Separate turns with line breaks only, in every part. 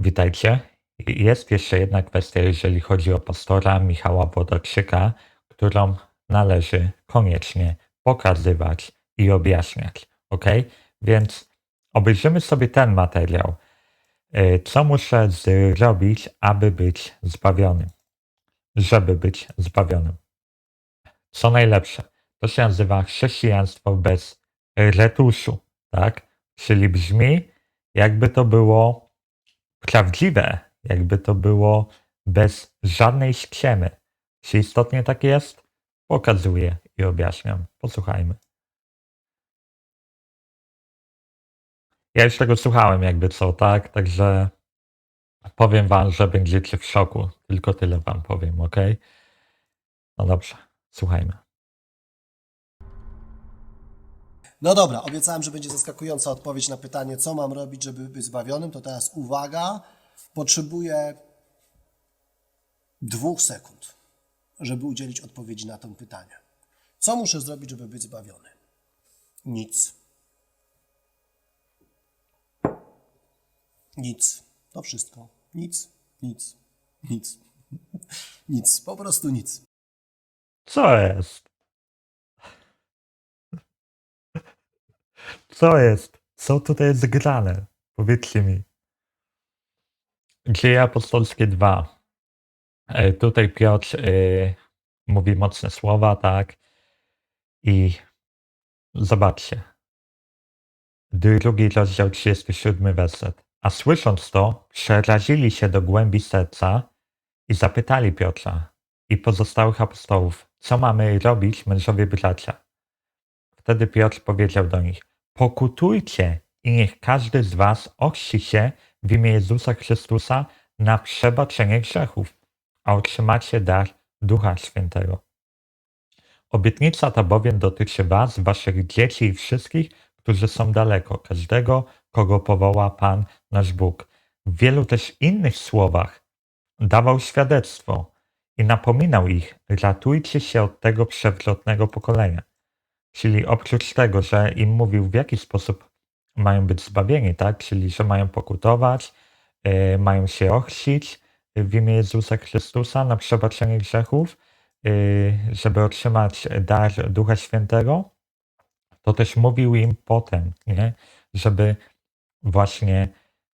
Witajcie. Jest jeszcze jedna kwestia, jeżeli chodzi o pastora Michała Włodarczyka, którą należy koniecznie pokazywać i objaśniać. Ok? Więc obejrzymy sobie ten materiał. E, Co muszę zrobić, aby być zbawionym? Żeby być zbawionym. Co najlepsze, to się nazywa chrześcijaństwo bez retuszu, tak? Czyli brzmi, jakby to było prawdziwe, jakby to było bez żadnej ściemy. Czy istotnie tak jest? Pokazuję i objaśniam. Posłuchajmy. Ja już tego słuchałem, jakby co, tak? Także powiem wam, że będziecie w szoku. Tylko tyle wam powiem, ok? No dobrze, słuchajmy.
No dobra, obiecałem, że będzie zaskakująca odpowiedź na pytanie, co mam robić, żeby być zbawionym. To teraz uwaga, potrzebuję dwóch sekund, żeby udzielić odpowiedzi na to pytanie. Co muszę zrobić, żeby być zbawiony? Nic. Nic. To wszystko. Nic, nic, nic. Nic, po prostu nic.
Co jest? Co jest? Co tutaj jest grane? Powiedzcie mi. Dzieje apostolskie 2. E, Tutaj Piotr e, mówi mocne słowa, tak? I zobaczcie. Drugi rozdział 37 werset. A słysząc to, przerazili się do głębi serca i zapytali Piotra i pozostałych apostołów, co mamy robić, mężowie bracia. Wtedy Piotr powiedział do nich, pokutujcie i niech każdy z was ochrzci się w imię Jezusa Chrystusa na przebaczenie grzechów, a otrzymacie dar Ducha Świętego. Obietnica ta bowiem dotyczy was, waszych dzieci i wszystkich, którzy są daleko, każdego, kogo powoła Pan nasz Bóg. W wielu też innych słowach dawał świadectwo i napominał ich, ratujcie się od tego przewrotnego pokolenia. Czyli oprócz tego, że im mówił, w jaki sposób mają być zbawieni, tak? Czyli, że mają pokutować, e, mają się ochrzcić w imię Jezusa Chrystusa na przebaczenie grzechów, e, żeby otrzymać dar Ducha Świętego, to też mówił im potem, nie? żeby właśnie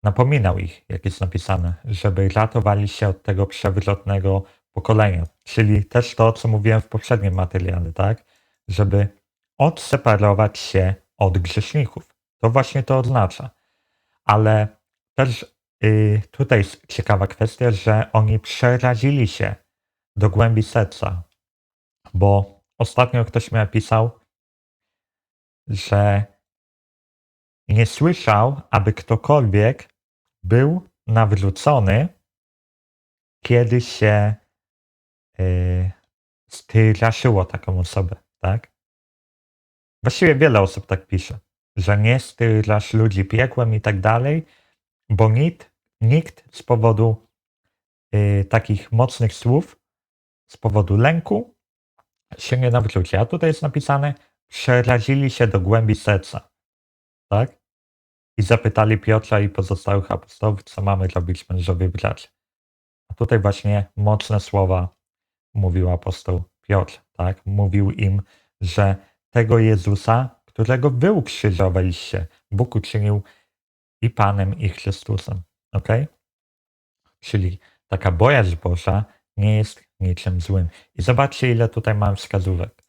napominał ich, jak jest napisane, żeby ratowali się od tego przewrotnego pokolenia. Czyli też to, co mówiłem w poprzednim materiale, tak? Żeby odseparować się od grzeszników. To właśnie to oznacza. Ale też y, tutaj jest ciekawa kwestia, że oni przerazili się do głębi serca. Bo ostatnio ktoś mi napisał, że nie słyszał, aby ktokolwiek był nawrócony, kiedy się yy, straszyło taką osobę, tak? Właściwie wiele osób tak pisze, że nie strasz ludzi piekłem i tak dalej, bo nikt, nikt z powodu yy, takich mocnych słów, z powodu lęku się nie nawróci. A tutaj jest napisane, przerazili się do głębi serca. Tak? I zapytali Piotra i pozostałych apostołów, co mamy robić mężowie bracia. A tutaj właśnie mocne słowa mówił apostoł Piotr. Tak? Mówił im, że tego Jezusa, którego wy ukrzyżowaliście, Bóg uczynił i Panem, i Chrystusem. Ok? Czyli taka bojaźń Boża nie jest niczym złym. I zobaczcie, ile tutaj mam wskazówek.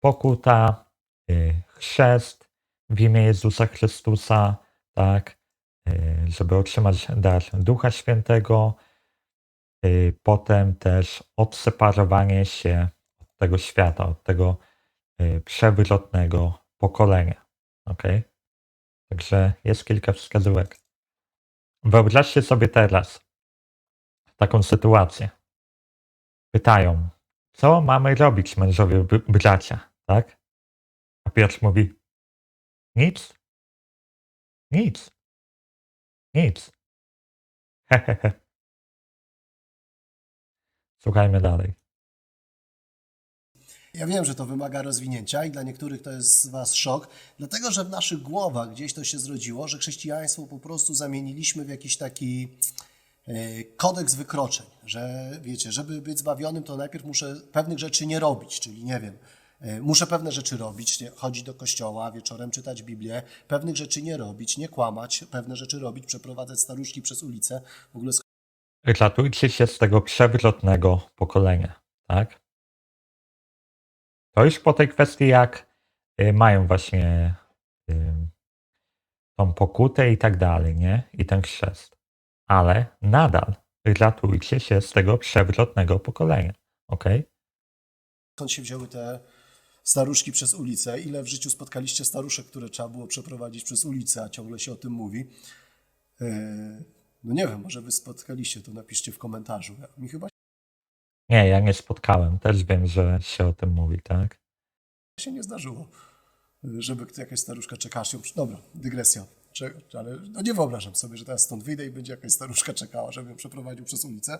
Pokuta, y, chrzest w imię Jezusa Chrystusa, tak, y, żeby otrzymać dar Ducha Świętego, y, potem też odseparowanie się od tego świata, od tego przewrotnego pokolenia. Ok? Także jest kilka wskazówek. Wyobraźcie sobie teraz taką sytuację. Pytają, co mamy robić, mężowie bracia, tak? A Piotr mówi, nic, nic, nic. Hehehe. Słuchajmy dalej.
Ja wiem, że to wymaga rozwinięcia i dla niektórych to jest z Was szok, dlatego że w naszych głowach gdzieś to się zrodziło, że chrześcijaństwo po prostu zamieniliśmy w jakiś taki e, kodeks wykroczeń, że wiecie, żeby być zbawionym, to najpierw muszę pewnych rzeczy nie robić, czyli nie wiem, e, muszę pewne rzeczy robić, chodzić do kościoła, wieczorem czytać Biblię, pewnych rzeczy nie robić, nie kłamać, pewne rzeczy robić, przeprowadzać staruszki przez ulicę, w ogóle
Ratujcie się z tego przewrotnego pokolenia, tak? To już po tej kwestii, jak y, mają właśnie y, tą pokutę i tak dalej, nie? I ten chrzest. Ale nadal ratujcie się z tego przewrotnego pokolenia, ok?
skąd się wzięły te staruszki przez ulicę, ile w życiu spotkaliście staruszek, które trzeba było przeprowadzić przez ulicę, a ciągle się o tym mówi. E, No nie wiem, może wy spotkaliście, to napiszcie w komentarzu. Mi chyba
Nie, ja nie spotkałem. Też wiem, że się o tym mówi, tak?
się nie zdarzyło, żeby jakaś staruszka czekała się. Dobra, dygresja. Ale no nie wyobrażam sobie, że teraz stąd wyjdę i będzie jakaś staruszka czekała, żeby ją przeprowadził przez ulicę.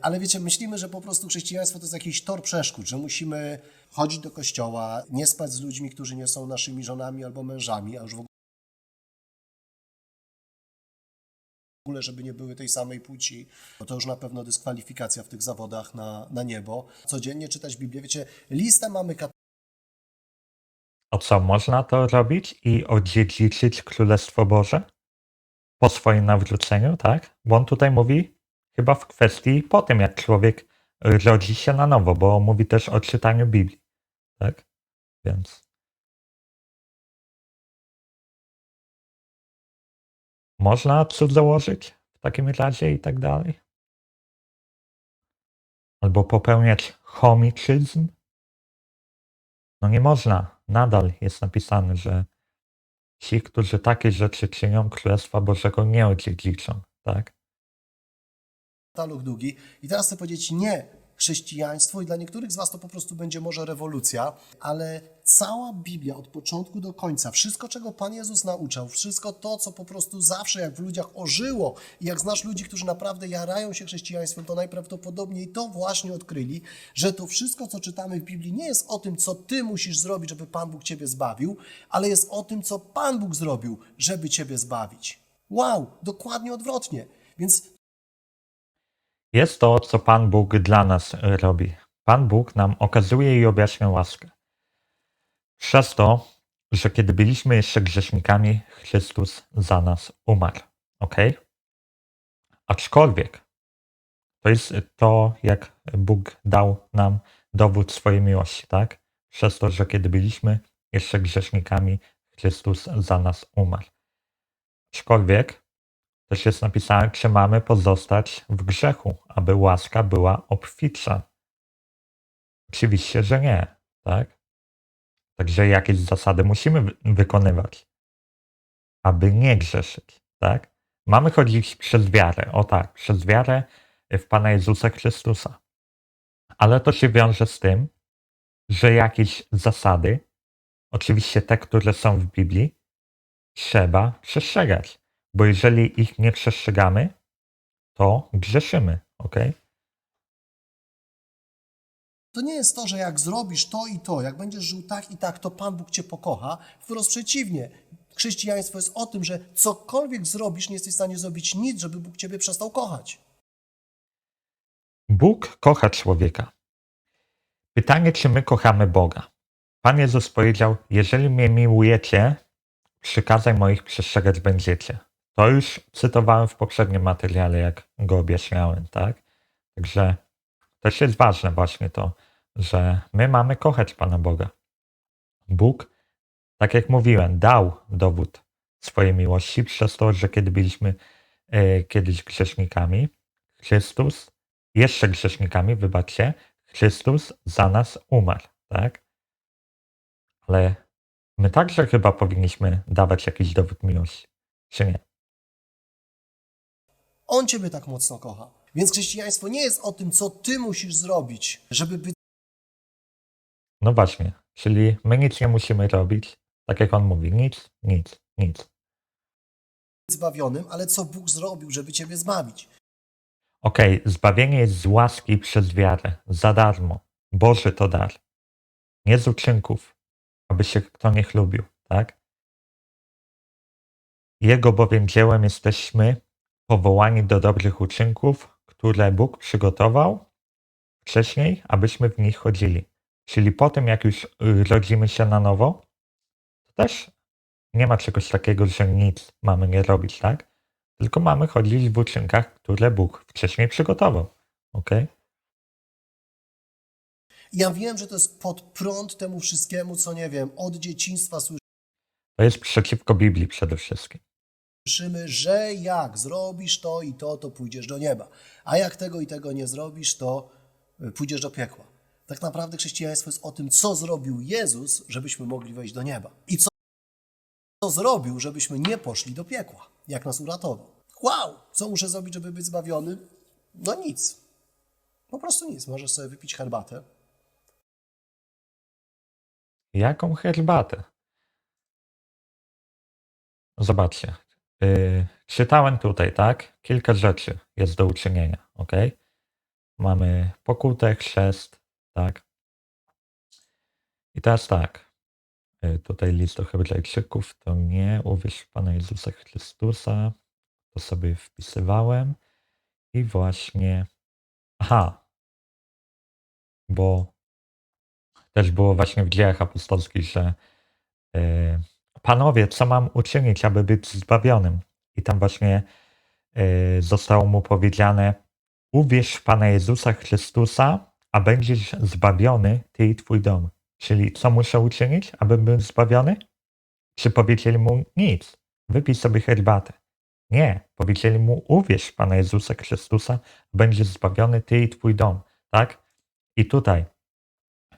Ale wiecie, myślimy, że po prostu chrześcijaństwo to jest jakiś tor przeszkód, że musimy chodzić do kościoła, nie spać z ludźmi, którzy nie są naszymi żonami albo mężami, a już w ogóle, żeby nie były tej samej płci, bo to już na pewno dyskwalifikacja w tych zawodach na, na niebo. Codziennie czytać Biblię. Wiecie, listę mamy
O co można to robić i odziedziczyć Królestwo Boże? Po swoim nawróceniu, tak? Bo on tutaj mówi chyba w kwestii po tym, jak człowiek rodzi się na nowo, bo mówi też o czytaniu Biblii, tak? Więc można cud założyć w takim razie i tak dalej? Albo popełniać homicyzm? No nie można. Nadal jest napisane, że ci, którzy takie rzeczy czynią, Królestwa Bożego nie odziedziczą, tak?
katalog długi. I teraz chcę powiedzieć nie chrześcijaństwo i dla niektórych z Was to po prostu będzie może rewolucja, ale cała Biblia od początku do końca, wszystko czego Pan Jezus nauczał, wszystko to, co po prostu zawsze jak w ludziach ożyło i jak znasz ludzi, którzy naprawdę jarają się chrześcijaństwem, to najprawdopodobniej to właśnie odkryli, że to wszystko, co czytamy w Biblii nie jest o tym, co Ty musisz zrobić, żeby Pan Bóg Ciebie zbawił, ale jest o tym, co Pan Bóg zrobił, żeby Ciebie zbawić. Wow, dokładnie odwrotnie. Więc
Jest to, co Pan Bóg dla nas robi. Pan Bóg nam okazuje i objaśnia łaskę. Przez to, że kiedy byliśmy jeszcze grzesznikami, Chrystus za nas umarł. Ok? Aczkolwiek to jest to, jak Bóg dał nam dowód swojej miłości, tak? Przez to, że kiedy byliśmy jeszcze grzesznikami, Chrystus za nas umarł. Aczkolwiek też jest napisane, czy mamy pozostać w grzechu, aby łaska była obfitsza. Oczywiście, że nie, tak? Także jakieś zasady musimy wy- wykonywać, aby nie grzeszyć, tak? Mamy chodzić przez wiarę, o tak, przez wiarę w Pana Jezusa Chrystusa. Ale to się wiąże z tym, że jakieś zasady, oczywiście te, które są w Biblii, trzeba przestrzegać. Bo jeżeli ich nie przestrzegamy, to grzeszymy, ok?
To nie jest to, że jak zrobisz to i to, jak będziesz żył tak i tak, to Pan Bóg cię pokocha. Wprost przeciwnie. Chrześcijaństwo jest o tym, że cokolwiek zrobisz, nie jesteś w stanie zrobić nic, żeby Bóg ciebie przestał kochać.
Bóg kocha człowieka. Pytanie, czy my kochamy Boga? Pan Jezus powiedział: Jeżeli mnie miłujecie, przykazań moich przestrzegać będziecie. To już cytowałem w poprzednim materiale, jak go objaśniałem, tak? Także też jest ważne właśnie to, że my mamy kochać Pana Boga. Bóg, tak jak mówiłem, dał dowód swojej miłości przez to, że kiedy byliśmy e, kiedyś grzesznikami, Chrystus, jeszcze grzesznikami, wybaczcie, Chrystus za nas umarł, tak? Ale my także chyba powinniśmy dawać jakiś dowód miłości, czy nie?
On ciebie tak mocno kocha. Więc chrześcijaństwo nie jest o tym, co ty musisz zrobić, żeby być
No właśnie, czyli my nic nie musimy robić, tak jak on mówi, nic, nic, nic.
zbawionym, ale co Bóg zrobił, żeby ciebie zbawić.
Okej, zbawienie jest z łaski przez wiarę, za darmo. Boży to dar. Nie z uczynków, aby się kto nie chlubił, tak? Jego bowiem dziełem jesteśmy powołani do dobrych uczynków, które Bóg przygotował wcześniej, abyśmy w nich chodzili. Czyli po tym, jak już y, rodzimy się na nowo, to też nie ma czegoś takiego, że nic mamy nie robić, tak? Tylko mamy chodzić w uczynkach, które Bóg wcześniej przygotował. Ok?
Ja wiem, że to jest pod prąd temu wszystkiemu, co nie wiem, od dzieciństwa
To jest przeciwko Biblii przede wszystkim.
Słyszymy, że jak zrobisz to i to, to pójdziesz do nieba. A jak tego i tego nie zrobisz, to y, pójdziesz do piekła. Tak naprawdę chrześcijaństwo jest o tym, co zrobił Jezus, żebyśmy mogli wejść do nieba. I co, co zrobił, żebyśmy nie poszli do piekła. Jak nas uratował. Wow! Co muszę zrobić, żeby być zbawiony? No nic. Po prostu nic. Możesz sobie wypić herbatę.
Jaką herbatę? Zobaczcie. Yy, czytałem tutaj, tak? Kilka rzeczy jest do uczynienia, ok? Mamy pokutę, chrzest, tak? I teraz tak. Yy, tutaj list do Hebrajczyków to nie uwierz w Pana Jezusa Chrystusa. To sobie wpisywałem. I właśnie. Aha. Bo też było właśnie w dziejach apostolskich, że yy, Panowie, co mam uczynić, aby być zbawionym? I tam właśnie yy, zostało mu powiedziane: Uwierz w Pana Jezusa Chrystusa, a będziesz zbawiony, ty i twój dom. Czyli co muszę uczynić, aby być zbawiony? Czy powiedzieli mu nic? Wypij sobie herbatę. Nie, powiedzieli mu: Uwierz w Pana Jezusa Chrystusa, będziesz zbawiony, ty i twój dom. Tak? I tutaj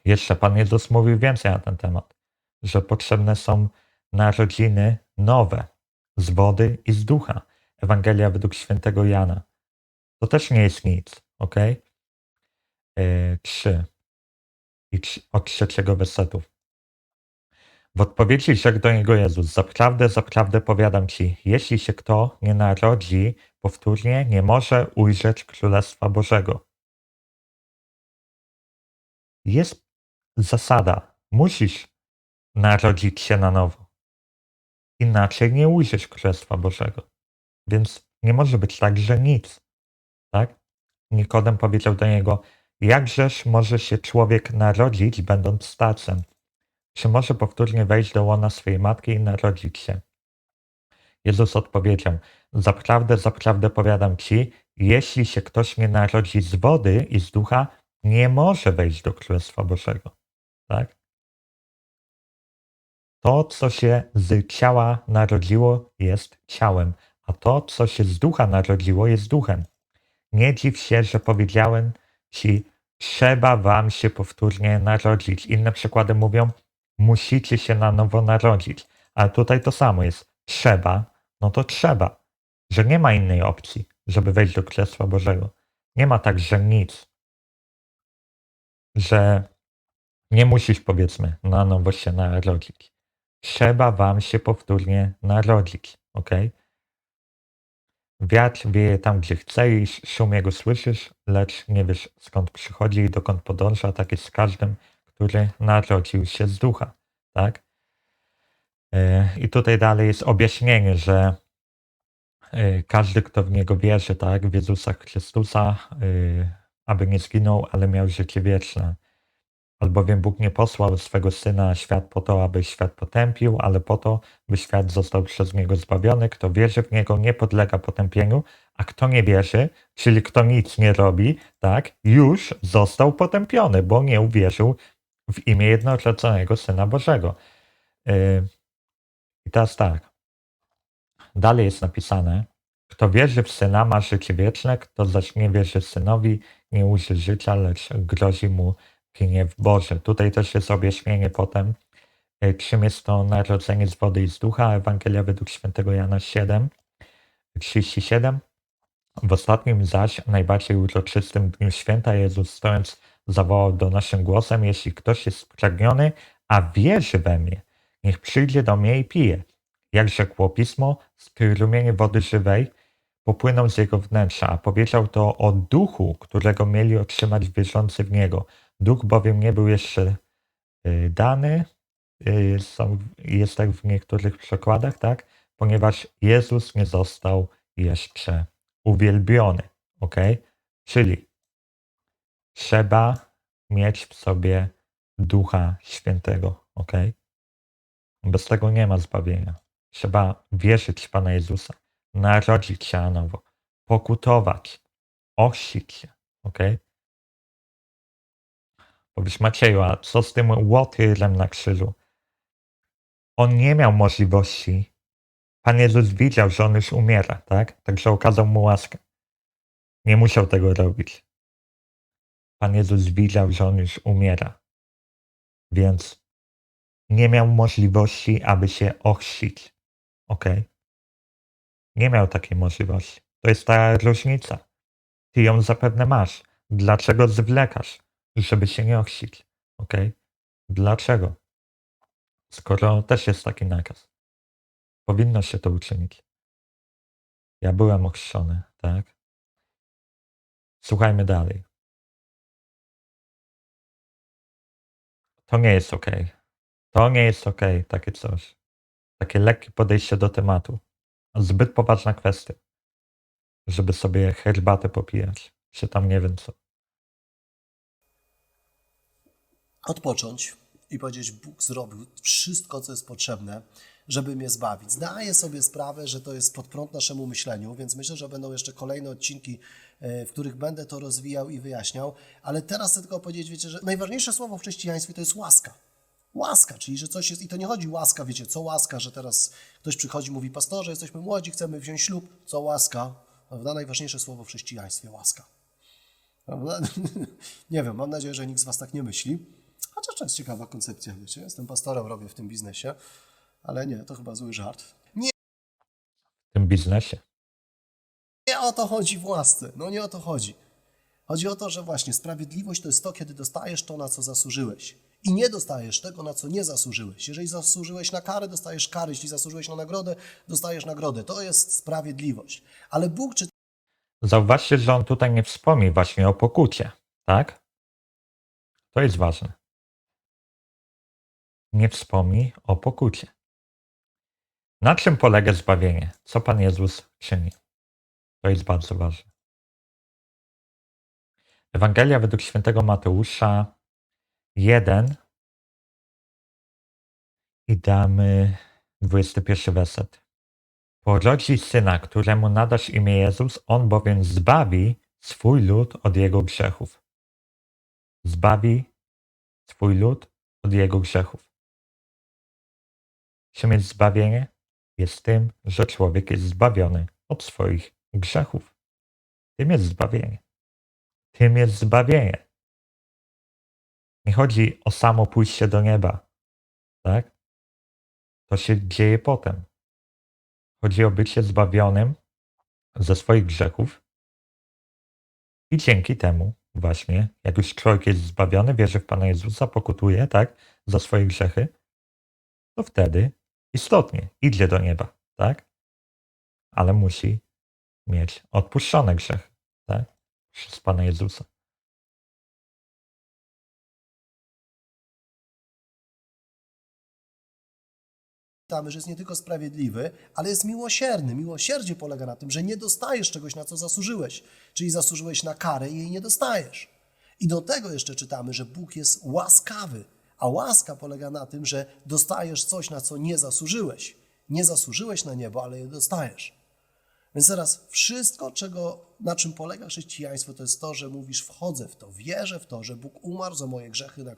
jeszcze Pan Jezus mówił więcej na ten temat, że potrzebne są narodziny nowe z wody i z ducha. Ewangelia według świętego Jana. To też nie jest nic, ok? Yy, trzy. I trz- od trzeciego wersetu. W odpowiedzi rzekł do niego Jezus: Zaprawdę, zaprawdę powiadam ci, jeśli się kto nie narodzi powtórnie, nie może ujrzeć Królestwa Bożego. Jest zasada. Musisz narodzić się na nowo. Inaczej nie ujrzysz Królestwa Bożego. Więc nie może być tak, że nic. Tak? Nikodem powiedział do niego, jakżeż może się człowiek narodzić, będąc starcem? Czy może powtórnie wejść do łona swojej matki i narodzić się? Jezus odpowiedział, zaprawdę, zaprawdę powiadam ci, jeśli się ktoś nie narodzi z wody i z ducha, nie może wejść do Królestwa Bożego. Tak? To, co się z ciała narodziło, jest ciałem, a to, co się z ducha narodziło, jest duchem. Nie dziw się, że powiedziałem ci, trzeba wam się powtórnie narodzić. Inne przykłady mówią, musicie się na nowo narodzić. Ale tutaj to samo jest. Trzeba, no to trzeba. Że nie ma innej opcji, żeby wejść do Królestwa Bożego. Nie ma tak, że nic. Że nie musisz, powiedzmy, na nowo się narodzić. Trzeba wam się powtórnie narodzić, ok? Wiatr wieje tam, gdzie chce i szum jego słyszysz, lecz nie wiesz skąd przychodzi i dokąd podąża, tak jest z każdym, który narodził się z ducha, tak? Yy, I tutaj dalej jest objaśnienie, że yy, każdy, kto w niego wierzy, tak, w Jezusa Chrystusa, yy, aby nie zginął, ale miał życie wieczne. Albowiem Bóg nie posłał swego Syna na świat po to, aby świat potępił, ale po to, by świat został przez Niego zbawiony. Kto wierzy w Niego, nie podlega potępieniu, a kto nie wierzy, czyli kto nic nie robi, tak, już został potępiony, bo nie uwierzył w imię jednorodzonego Syna Bożego. Yy, I teraz tak. Dalej jest napisane, kto wierzy w Syna, ma życie wieczne, kto zaś nie wierzy Synowi, nie ujrzy życia, lecz grozi mu gniew Boży. Tutaj też jest objaśnienie potem, e, czym jest to narodzenie z wody i z ducha. Ewangelia według świętego Jana 7, 37. W ostatnim zaś, najbardziej uroczystym dniu święta Jezus stojąc zawołał do naszym głosem, jeśli ktoś jest spragniony, a wierzy we mnie, niech przyjdzie do mnie i pije. Jak rzekło Pismo, strumienie wody żywej popłyną z jego wnętrza, a powiedział to o duchu, którego mieli otrzymać wierzący w niego. Duch bowiem nie był jeszcze y, dany, y, są, jest tak w niektórych przykładach, tak? Ponieważ Jezus nie został jeszcze uwielbiony. Ok? Czyli trzeba mieć w sobie Ducha Świętego. Ok? Bez tego nie ma zbawienia. Trzeba wierzyć w Pana Jezusa, narodzić się na nowo, pokutować, ochrzcić się. Ok? Powiedz Macieju, a co z tym łotyrem na krzyżu? On nie miał możliwości. Pan Jezus widział, że on już umiera, tak? Także okazał mu łaskę. Nie musiał tego robić. Pan Jezus widział, że on już umiera. Więc nie miał możliwości, aby się ochrzcić. Ok? Nie miał takiej możliwości. To jest ta różnica. Ty ją zapewne masz. Dlaczego zwlekasz, żeby się nie ochrzcić? Ok? Dlaczego? Skoro też jest taki nakaz. Powinno się to uczynić. Ja byłem ochrzczony, tak? Słuchajmy dalej. To nie jest ok. To nie jest ok, takie coś. Takie lekkie podejście do tematu. Zbyt poważna kwestia, żeby sobie herbatę popijać, czy tam nie wiem co.
odpocząć i powiedzieć, Bóg zrobił wszystko, co jest potrzebne, żeby mnie zbawić. Zdaję sobie sprawę, że to jest pod prąd naszemu myśleniu, więc myślę, że będą jeszcze kolejne odcinki, e, w których będę to rozwijał i wyjaśniał, ale teraz chcę tylko powiedzieć, wiecie, że najważniejsze słowo w chrześcijaństwie to jest łaska. Łaska, czyli że coś jest, i to nie chodzi łaska, wiecie, co łaska, że teraz ktoś przychodzi, mówi, pastorze, jesteśmy młodzi, chcemy wziąć ślub, co łaska, prawda? Najważniejsze słowo w chrześcijaństwie, łaska. Prawda? Nie wiem, mam nadzieję, że nikt z Was tak nie myśli. Chociaż to jest ciekawa koncepcja, wiecie. Jestem pastorem, robię w tym biznesie, ale nie, to chyba zły żart. Nie,
W tym biznesie.
nie o to chodzi w łasce. No nie o to chodzi. Chodzi o to, że właśnie sprawiedliwość to jest to, kiedy dostajesz to, na co zasłużyłeś. I nie dostajesz tego, na co nie zasłużyłeś. Jeżeli zasłużyłeś na karę, dostajesz karę. Jeśli zasłużyłeś na nagrodę, dostajesz nagrodę. To jest sprawiedliwość. Ale Bóg czy
Zauważcie, że on tutaj nie wspomni właśnie o pokucie, tak? To jest ważne. Nie wspomni o pokucie. Na czym polega zbawienie? Co Pan Jezus czyni? To jest bardzo ważne. Ewangelia według świętego Mateusza 1 i damy 21 werset. Porodzi syna, któremu nadasz imię Jezus, on bowiem zbawi swój lud od jego grzechów. Zbawi swój lud od jego grzechów. Czym jest zbawienie? Jest tym, że człowiek jest zbawiony od swoich grzechów. Tym jest zbawienie. Tym jest zbawienie. Nie chodzi o samo pójście do nieba, tak? To się dzieje potem. Chodzi o bycie zbawionym ze swoich grzechów. I dzięki temu właśnie, jak już człowiek jest zbawiony, wierzy w Pana Jezusa, pokutuje, tak, za swoje grzechy, to wtedy istotnie idzie do nieba, tak? Ale musi mieć odpuszczone grzechy, tak? Przez Pana Jezusa.
czytamy, że jest nie tylko sprawiedliwy, ale jest miłosierny. Miłosierdzie polega na tym, że nie dostajesz czegoś, na co zasłużyłeś. Czyli zasłużyłeś na karę i jej nie dostajesz. I do tego jeszcze czytamy, że Bóg jest łaskawy. A łaska polega na tym, że dostajesz coś, na co nie zasłużyłeś. Nie zasłużyłeś na niebo, ale je dostajesz. Więc teraz wszystko, czego, na czym polega chrześcijaństwo, to jest to, że mówisz, wchodzę w to, wierzę w to, że Bóg umarł za moje grzechy na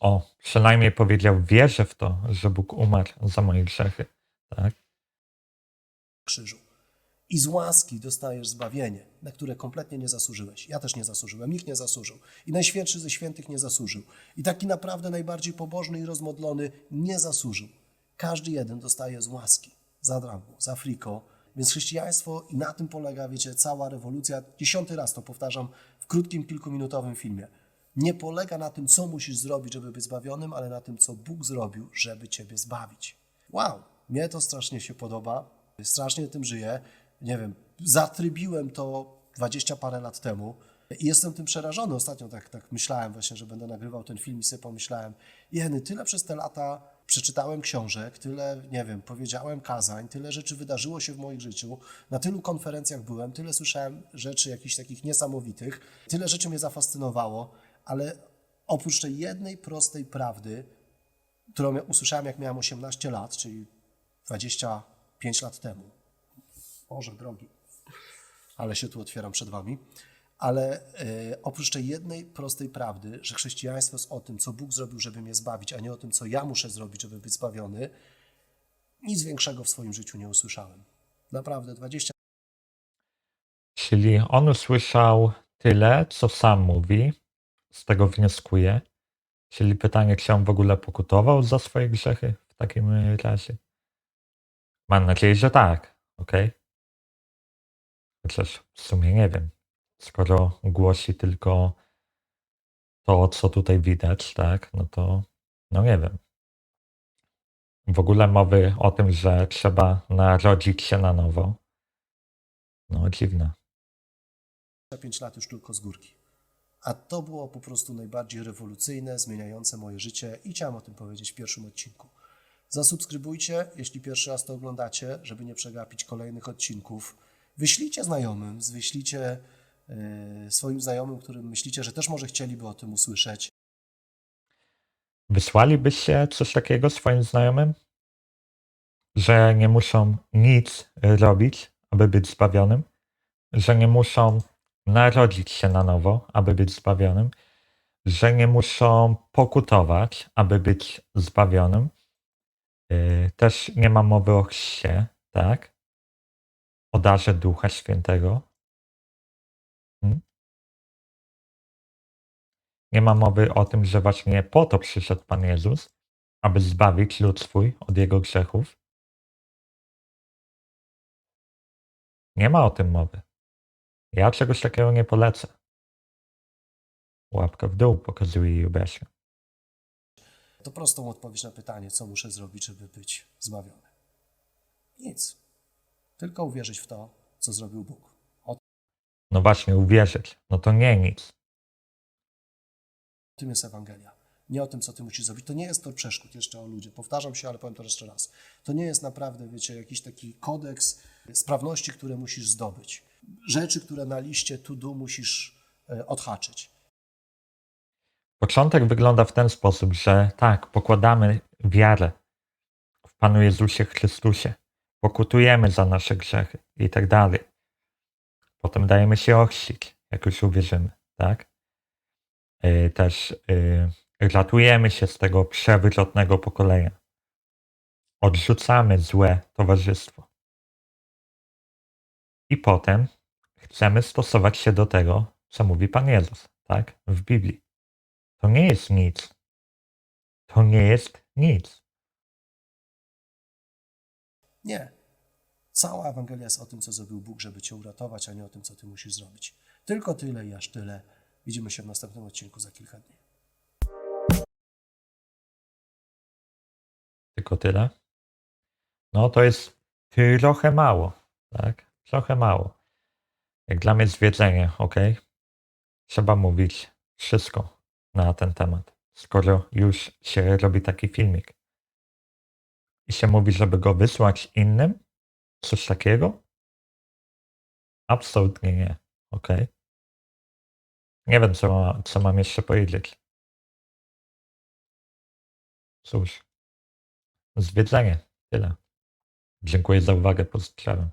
O, przynajmniej powiedział, wierzę w to, że Bóg umarł za moje grzechy, tak?
krzyżu. I z łaski dostajesz zbawienie, na które kompletnie nie zasłużyłeś. Ja też nie zasłużyłem, nikt nie zasłużył. I Najświętszy ze świętych nie zasłużył. I taki naprawdę najbardziej pobożny i rozmodlony nie zasłużył. Każdy jeden dostaje z łaski, za darmo, za friko. Więc chrześcijaństwo i na tym polega, wiecie, cała rewolucja. Dziesiąty raz to powtarzam w krótkim, kilkuminutowym filmie. Nie polega na tym, co musisz zrobić, żeby być zbawionym, ale na tym, co Bóg zrobił, żeby ciebie zbawić. Wow, mnie to strasznie się podoba. Strasznie tym żyję. Nie wiem, zatrybiłem to dwadzieścia parę lat temu i jestem tym przerażony. Ostatnio tak, tak myślałem właśnie, że będę nagrywał ten film i sobie pomyślałem, jeny, tyle przez te lata przeczytałem książek, tyle, nie wiem, powiedziałem kazań, tyle rzeczy wydarzyło się w moim życiu, na tylu konferencjach byłem, tyle słyszałem rzeczy jakichś takich niesamowitych, tyle rzeczy mnie zafascynowało, ale oprócz tej jednej prostej prawdy, którą usłyszałem jak miałem 18 lat, czyli 25 lat temu. Boże drogi, ale się tu otwieram przed wami. Ale e, oprócz tej jednej prostej prawdy, że chrześcijaństwo jest o tym, co Bóg zrobił, żeby mnie zbawić, a nie o tym, co ja muszę zrobić, żeby być zbawiony, nic większego w swoim życiu nie usłyszałem. Naprawdę, 20
Czyli on usłyszał tyle, co sam mówi, z tego wnioskuje. Czyli pytanie, czy on w ogóle pokutował za swoje grzechy w takim razie? Mam nadzieję, że tak, ok? Chociaż w sumie nie wiem. Skoro głosi tylko to, co tutaj widać, tak, no to no nie wiem. W ogóle mowy o tym, że trzeba narodzić się na nowo. No dziwne.
25 lat już tylko z górki. A to było po prostu najbardziej rewolucyjne, zmieniające moje życie i chciałem o tym powiedzieć w pierwszym odcinku. Zasubskrybujcie, jeśli pierwszy raz to oglądacie, żeby nie przegapić kolejnych odcinków. Wyślijcie znajomym, wyślijcie e, swoim znajomym, którym myślicie, że też może chcieliby o tym usłyszeć.
Wysłalibyście coś takiego swoim znajomym? Że nie muszą nic robić, aby być zbawionym? Że nie muszą narodzić się na nowo, aby być zbawionym? Że nie muszą pokutować, aby być zbawionym? Yy, Też nie ma mowy o chrzcie, tak? O darze Ducha Świętego. Hmm? Nie ma mowy o tym, że właśnie po to przyszedł Pan Jezus, aby zbawić lud swój od jego grzechów. Nie ma o tym mowy. Ja czegoś takiego nie polecę. Łapka w dół pokazuje Jubesiu.
To prostą odpowiedź na pytanie, co muszę zrobić, żeby być zbawiony. Nic. Tylko uwierzyć w to, co zrobił Bóg. O
No właśnie, uwierzyć. No to nie nic.
tym jest Ewangelia. Nie o tym, co ty musisz zrobić. To nie jest to przeszkód jeszcze o ludzie. Powtarzam się, ale powiem to jeszcze raz. To nie jest naprawdę, wiecie, jakiś taki kodeks sprawności, które musisz zdobyć. Rzeczy, które na liście to do musisz e, odhaczyć.
Początek wygląda w ten sposób, że tak, pokładamy wiarę w Panu Jezusie Chrystusie, pokutujemy za nasze grzechy i tak dalej. Potem dajemy się ochrzcić, jak już uwierzymy, tak? Yy, Też yy, ratujemy się z tego przewrotnego pokolenia. Odrzucamy złe towarzystwo. I potem chcemy stosować się do tego, co mówi Pan Jezus, tak? W Biblii. To nie jest nic. To nie jest nic.
Nie. Cała Ewangelia jest o tym, co zrobił Bóg, żeby cię uratować, a nie o tym, co ty musisz zrobić. Tylko tyle i aż tyle. Widzimy się w następnym odcinku za kilka dni.
Tylko tyle. No to jest trochę mało, tak? Trochę mało. Jak dla mnie zwiedzenie, ok? Trzeba mówić wszystko na ten temat, skoro już się robi taki filmik. I się mówi, żeby go wysłać innym? Coś takiego? Absolutnie nie, ok? Nie wiem, co, ma, co mam jeszcze powiedzieć. Cóż, zwiedzenie. Tyle. Dziękuję za uwagę. Pozdrawiam.